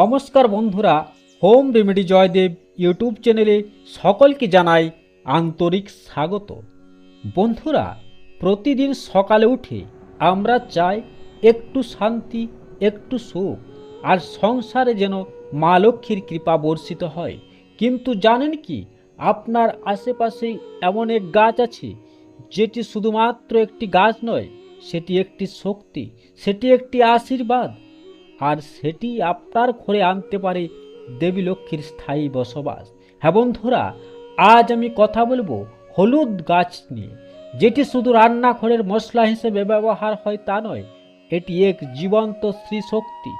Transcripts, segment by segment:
নমস্কার বন্ধুরা, home remedy Joydeb YouTube চ্যানেলে সকলকে জানাই আন্তরিক স্বাগত। বন্ধুরা, প্রতিদিন সকালে উঠে আমরা চাই একটু শান্তি, একটু সুখ, আর সংসারে যেন মা লক্ষ্মীর কৃপা বর্ষিত হয়। কিন্তু জানেন কি, আপনার আশেপাশে এমন এক গাছ আছে, যেটি শুধুমাত্র একটি গাছ নয়, সেটি একটি শক্তি, সেটি একটি আশীর্বাদ আর সেটি আপনার ঘরে আনতে পারে দেবী লক্ষ্মীর স্থায়ী বসবাস। হ্যাঁ বন্ধুরা, আজ আমি কথা বলব হলুদ গাছ নিয়ে। যেটি শুধু রান্নাঘরের মশলা হিসেবে ব্যবহার হয় তা নয়, এটি এক জীবন্ত শ্রীশক্তি,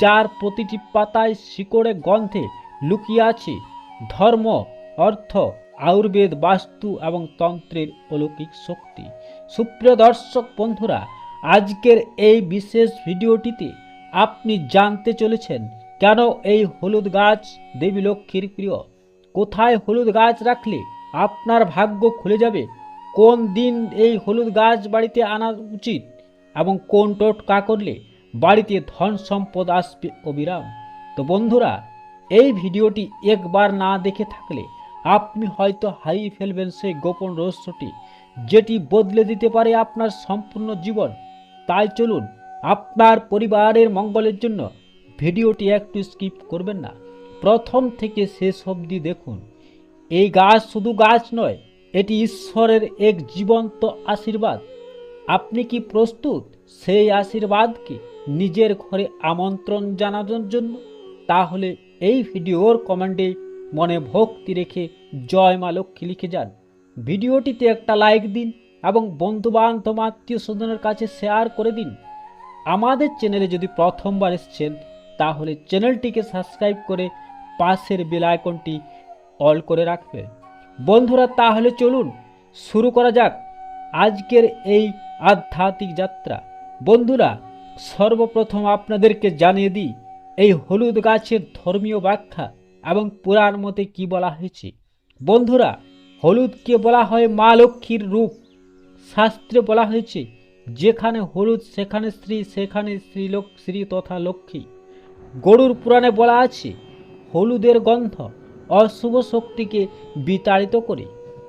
যার প্রতিটি পাতায় শিকড়ে গন্ধে লুকিয়ে আছে ধর্ম, অর্থ, আয়ুর্বেদ, বাস্তু এবং তন্ত্রের অলৌকিক শক্তি। সুপ্রিয় দর্শক বন্ধুরা, আজকের এই বিশেষ ভিডিওটিতে আপনি জানতে চলেছেন কেন এই হলুদ গাছ, দেবী লক্ষ্মীর প্রিয়? কোথায় হলুদ গাছ রাখলে আপনার ভাগ্য খুলে যাবে? কোন দিন এই হলুদ গাছ বাড়িতে আনা উচিত? এবং কোন টোটকা করলে বাড়িতে ধন সম্পদ আসবে অবিরাম? তো বন্ধুরা, এই ভিডিওটি একবার না দেখে থাকলে আপনি হয়তো হারিয়ে ফেলবেন সেই গোপন রহস্যটি, যেটি বদলে দিতে পারে আপনার সম্পূর্ণ জীবন। তাই চলুন আপনার পরিবারের মঙ্গলের জন্য ভিডিওটি একটু স্কিপ করবেন না। প্রথম থেকে শেষ অবধি দেখুন। এই গাছ শুধু গাছ নয়, এটি ঈশ্বরের এক জীবন্ত আশীর্বাদ। আপনি কি প্রস্তুত সেই আশীর্বাদকে নিজের ঘরে আমন্ত্রণ জানানোর জন্য? তাহলে এই ভিডিওর কমেন্টে মনে ভক্তি রেখে জয় মা লক্ষ্মী লিখে যান। ভিডিওটিতে একটা লাইক দিন এবং বন্ধুবান্ধব, আত্মীয় স্বজনের কাছে শেয়ার করে দিন। আমাদের চ্যানেলে যদি প্রথমবার এসছেন, তাহলে চ্যানেলটিকে সাবস্ক্রাইব করে পাশের বেল আইকনটি অল করে রাখবেন। বন্ধুরা, তাহলে চলুন শুরু করা যাক আজকের এই আধ্যাত্মিক যাত্রা। বন্ধুরা, সর্বপ্রথম আপনাদেরকে জানিয়ে দিই, এই হলুদ গাছের ধর্মীয় ব্যাখ্যা এবং পুরাণ মতে কি বলা হয়েছে। বন্ধুরা, হলুদকে বলা হয় মা লক্ষ্মীর রূপ। শাস্ত্রে বলা হয়েছে যেখানে হলুদ, সেখানে স্ত্রী, সেখানে স্ত্রীলোক শ্রী তথা লক্ষ্মী। গরুর পুরাণে বলা আছে, হলুদের গন্ধ অশুভ শক্তিকে বিতাড়িত করে।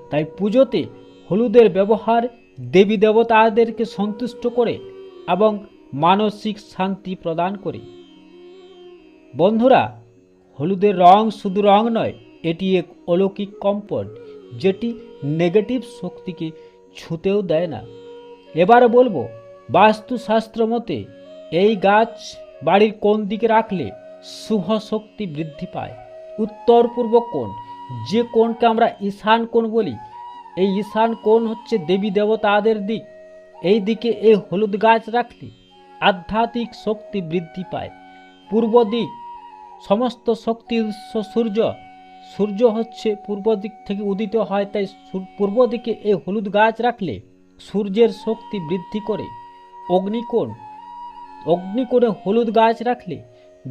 তাই পুজোতে হলুদের ব্যবহার দেবী দেবতাদেরকে সন্তুষ্ট করে এবং মানসিক শান্তি প্রদান করে। বন্ধুরা, হলুদের রং শুধু রং নয়, এটি এক অলৌকিক কম্পন, যেটি নেগেটিভ শক্তিকে ছুতেও দেয় না। এবারে বলব, বাস্তুশাস্ত্র মতে এই গাছ বাড়ির কোন দিকে রাখলে শুভ শক্তি বৃদ্ধি পায়? উত্তর পূর্ব কোণ, যে কোণকে আমরা ঈশান কোণ বলি, এই ঈশান কোণ হচ্ছে দেবী দেবতাদের দিক। এই দিকে এই হলুদ গাছ রাখলে আধ্যাত্মিক শক্তি বৃদ্ধি পায়। পূর্ব দিক, সমস্ত শক্তির উৎস সূর্য। সূর্য হচ্ছে পূর্ব দিক থেকে উদিত হয়, তাই পূর্ব দিকে এই হলুদ গাছ রাখলে সূর্যের শক্তি বৃদ্ধি করে অগ্নিকোণ, অগ্নিকোণে হলুদ গাছ রাখলে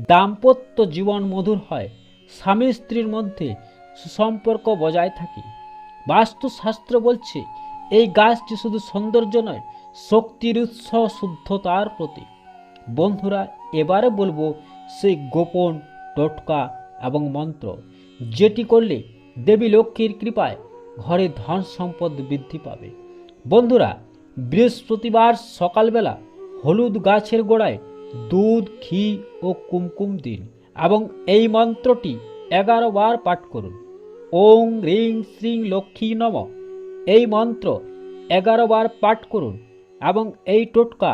দাম্পত্য জীবন মধুর হয়। স্বামী স্ত্রীর মধ্যে সুসম্পর্ক বজায় থাকে। বাস্তুশাস্ত্র বলছে, এই গাছটি শুধু সৌন্দর্য নয়, শক্তির উৎস শুদ্ধতার প্রতীক। বন্ধুরা, এবারে বলব সেই গোপন টোটকা এবং মন্ত্র, যেটি করলে দেবী লক্ষ্মীর কৃপায় ঘরে ধন সম্পদ বৃদ্ধি পাবে। বন্ধুরা, বৃহস্পতিবার সকালবেলা হলুদ গাছের গোড়ায় দুধ, ঘি ও কুমকুম দিন এবং এই মন্ত্রটি এগারো বার পাঠ করুন। ওং রিং শ্রিং লক্ষ্মী নম। এই মন্ত্র এগারো বার পাঠ করুন এবং এই টোটকা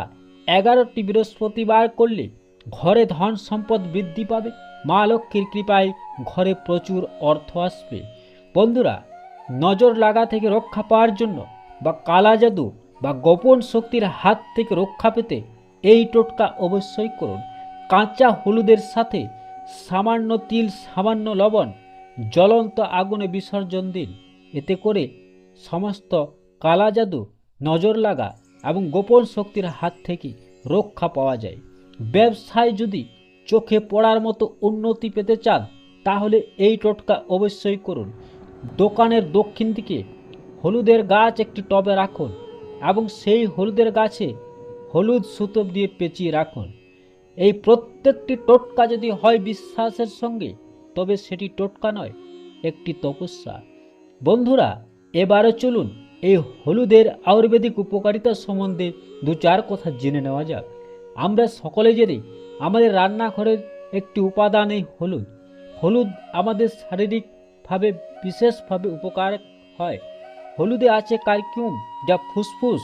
এগারোটি বৃহস্পতিবার করলে ঘরে ধন সম্পদ বৃদ্ধি পাবে। মা লক্ষ্মীর কৃপায় ঘরে প্রচুর অর্থ আসবে। বন্ধুরা, নজর লাগা থেকে রক্ষা পাওয়ার জন্য বা কালা জাদু বা গোপন শক্তির হাত থেকে রক্ষা পেতে এই টোটকা অবশ্যই করুন। কাঁচা হলুদের সাথে সামান্য তিল, সামান্য লবণ, জ্বলন্ত আগুনে বিসর্জন দিন। এতে করে সমস্ত কালা জাদু নজর লাগা এবং গোপন শক্তির হাত থেকে রক্ষা পাওয়া যায়। ব্যবসায় যদি চোখে পড়ার মতো উন্নতি পেতে চান, তাহলে এই টোটকা অবশ্যই করুন। দোকানের দক্ষিণ দিকে হলুদের গাছ একটি টবে রাখুন এবং সেই হলুদের গাছে হলুদ সুতো দিয়ে পেঁচিয়ে রাখুন। এই প্রত্যেকটি টোটকা যদি হয় বিশ্বাসের সঙ্গে, তবে সেটি টোটকা নয়, একটি তপস্যা। বন্ধুরা, এবারে চলুন এই হলুদের আয়ুর্বেদিক উপকারিতা সম্বন্ধে দু চার কথা জেনে নেওয়া যাক। আমরা সকলে জানি, আমাদের রান্নাঘরের একটি উপাদান এই হলুদ। হলুদ আমাদের শারীরিকভাবে বিশেষভাবে উপকার হয়। হলুদে আছে কার্কিউম, যা ফুসফুস,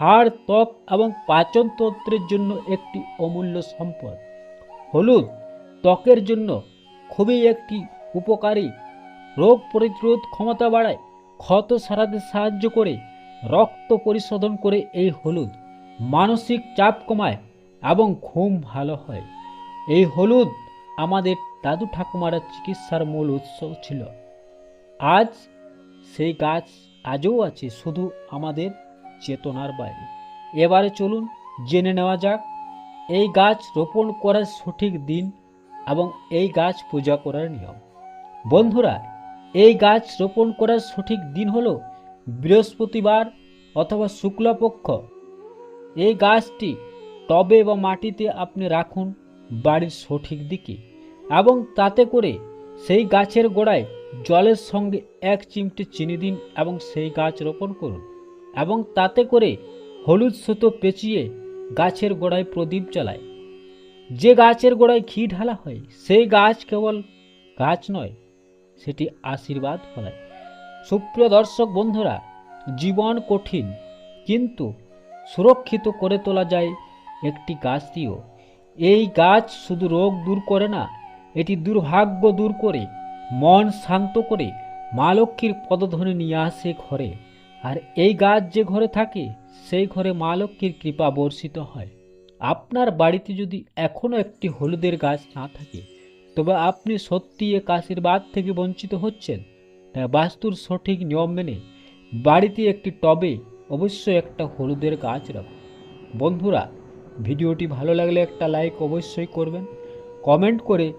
হাড়, ত্বক এবং পাচনতন্ত্রের জন্য একটি অমূল্য সম্পদ। হলুদ, ত্বকের জন্য খুবই একটি উপকারী। রোগ প্রতিরোধ ক্ষমতা বাড়ায়, ক্ষত সারাতে সাহায্য করে, রক্ত পরিশোধন করে এই হলুদ মানসিক চাপ কমায় এবং ঘুম ভালো হয়। এই হলুদ আমাদের দাদু ঠাকুমারা চিকিৎসার মূল উৎস ছিল। আজ সেই গাছ আজও আছে শুধু আমাদের চেতনার বাইরে। এবারে চলুন জেনে নেওয়া যাক, এই গাছ রোপণ করার সঠিক দিন এবং এই গাছ পূজা করার নিয়ম। বন্ধুরা, এই গাছ রোপণ করার সঠিক দিন হল বৃহস্পতিবার অথবা শুক্লপক্ষ। এই গাছটি টবে বা মাটিতে আপনি রাখুন বাড়ির সঠিক দিকে এবং তাতে করে সেই গাছের গোড়ায় জলের সঙ্গে এক চিমটে চিনি দিন এবং সেই গাছ রোপণ করুন এবং তাতে করে হলুদ সুতো পেঁচিয়ে গাছের গোড়ায় প্রদীপ জ্বালায়। যে গাছের গোড়ায় ঘি ঢালা হয়, সেই গাছ কেবল গাছ নয়, সেটি আশীর্বাদ ফলায়। সুপ্রিয় দর্শক বন্ধুরা, জীবন কঠিন, কিন্তু সুরক্ষিত করে তোলা যায় একটি গাছ দিয়েও এই গাছ শুধু রোগ দূর করে না, এটি দুর্ভাগ্য দূর করে মন শান্ত করে মা লক্ষ্মীর পদধ্বনি নিয়ে আসে ঘরে। আর এই গাছ যে ঘরে থাকে, সেই ঘরে মা লক্ষ্মীর কৃপা বর্ষিত হয়। আপনার বাড়িতে যদি এখনও একটি হলুদের গাছ না থাকে, তবে আপনি সত্যি এক আশীর্বাদ থেকে বঞ্চিত হচ্ছেন। তাই বাস্তুর সঠিক নিয়ম মেনে বাড়িতে একটি টবে অবশ্যই একটা হলুদের গাছ রাখুন। বন্ধুরা, ভিডিওটি ভালো লাগলে একটা লাইক অবশ্যই করবেন। কমেন্ট করে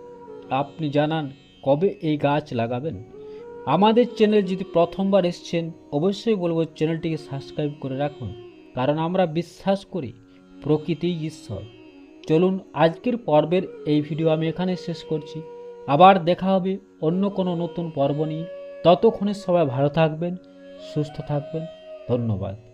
আপনি জানান কবে এই গাছ লাগাবেন? আমাদের চ্যানেল যদি প্রথমবার এসছেন, অবশ্যই বলব চ্যানেলটিকে সাবস্ক্রাইব করে রাখুন, কারণ আমরা বিশ্বাস করি প্রকৃতি ঈশ্বর। চলুন, আজকের পর্বের এই ভিডিও আমি এখানে শেষ করছি। আবার দেখা হবে অন্য কোনো নতুন পর্ব নিয়ে। ততক্ষণে সবাই ভালো থাকবেন, সুস্থ থাকবেন। ধন্যবাদ।